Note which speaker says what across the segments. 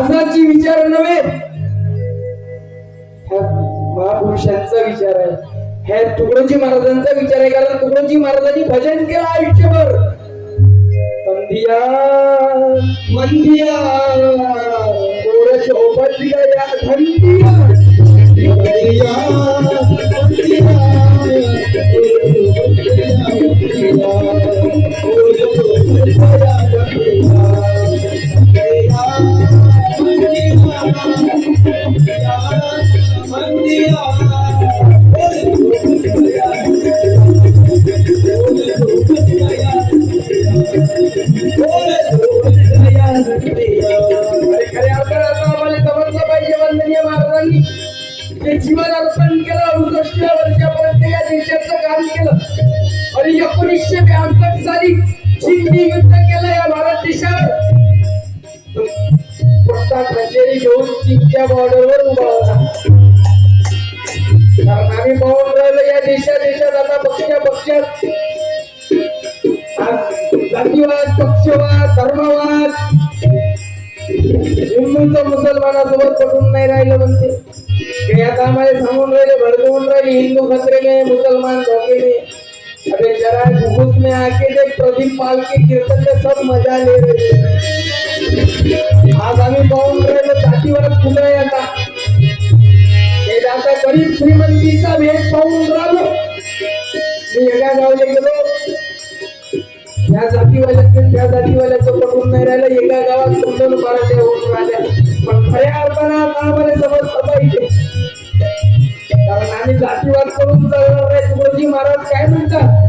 Speaker 1: आजाची विचार नव्हे. महापुरुषांचा विचार आहे. ह्या तुकडोजी महाराजांचा विचार आहे कारण तुकडोजी महाराजांनी भजन केलं आयुष्यभर. मंदिया मंदिया गोर सोबत घंटिया महाराजांनी ते जीवन अर्पण केलं अडुसष्ट वर्षापर्यंत या देशाचं काम केलं. आणि एकोणीसशे ब्याहत्तर साली चीनने युद्ध केलं या भारत देशावर. घेऊन चीनच्या बॉर्डरवर उभा होता. कारण आम्ही पाहून राहिलो या देशा देशात आता पक्षाच्या पक्षात जातीवाद पक्षवाद धर्मवाद. हिंदूंचं मुसलमानासोबत पटून नाही राहिलं म्हणते. हे आता आम्हाला सांगून राहिले भडकवून राहिले हिंदू खतरे में मुसलमान धोके में अबे जरा घुस में आके देख प्रदीप पाल के कीर्तन में सब मजा ले रहे आज आम्ही पाहून राहिलो जातीवाद कुठे आता. हे आता गरीब श्रीमंतीचा भेद पाहून राहिलो. मी एका गावले गेलो या जातीवाल्याचे त्या जातीवाल्याचं पटून नाही राहिलं. एका गावात समजून मराठे होऊन राहिल्या पण खऱ्या अर्थानं आता आम्हाला समजलं पाहिजे कारण आम्ही जातीवाद करून चालणार नाही तुकडोजी महाराज काय म्हणतात?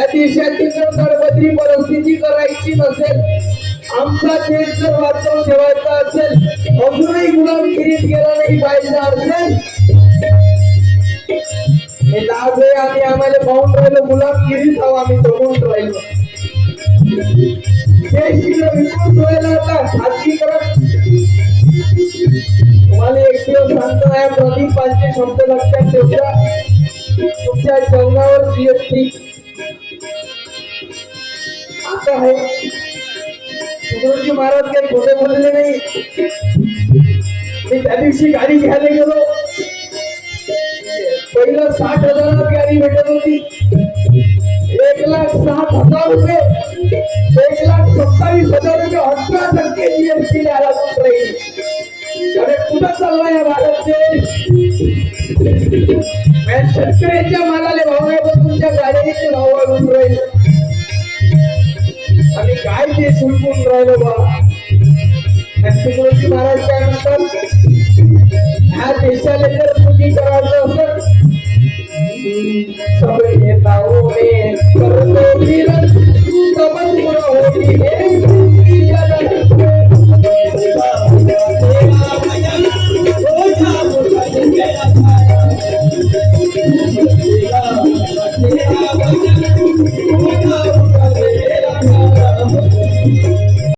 Speaker 1: या देशाची जर गडबडली परिस्थिती करायची नसेल आमचा देश जर वाचवून ठेवायचा असेल अजूनही गुलामगिरीत गेला नाही पाहिजे असेल हे लाज आहे आम्ही आम्हाला पाहून राहिलो गुलामगिरीत आहो आम्ही जगून राहिलो देश इकडे विकून ठेवायला आता खाजगीकरण तुम्हाला एक दिवस सांगतो आहे प्रदीप पाचशे शब्द लक्षात ठेवता तुमच्या जेवणावर जीएसटी तुकडोजी महाराज काही खोटे बोलले नाही. मी त्या दिवशी गाडी घ्यायला गेलो. पहिलं साठ हजारात गाडी भेटत होती. एक लाख सात हजार रुपये. एक लाख सत्तावीस हजार रुपये अठरा टक्के जीएसटी द्यायला लागून अरे कुठं चाललाय या भारत या शेतकऱ्याच्या मालाले भाव आहे पण तुमच्या गाड्याचे भाव आहे काय ते सुटून राहिलो बा आणि तुकडोजी महाराज काय म्हणतात ह्या देशाला जर सुखी करायचं असेल सब नेताओं में कर दो मिलन सबन होगी है।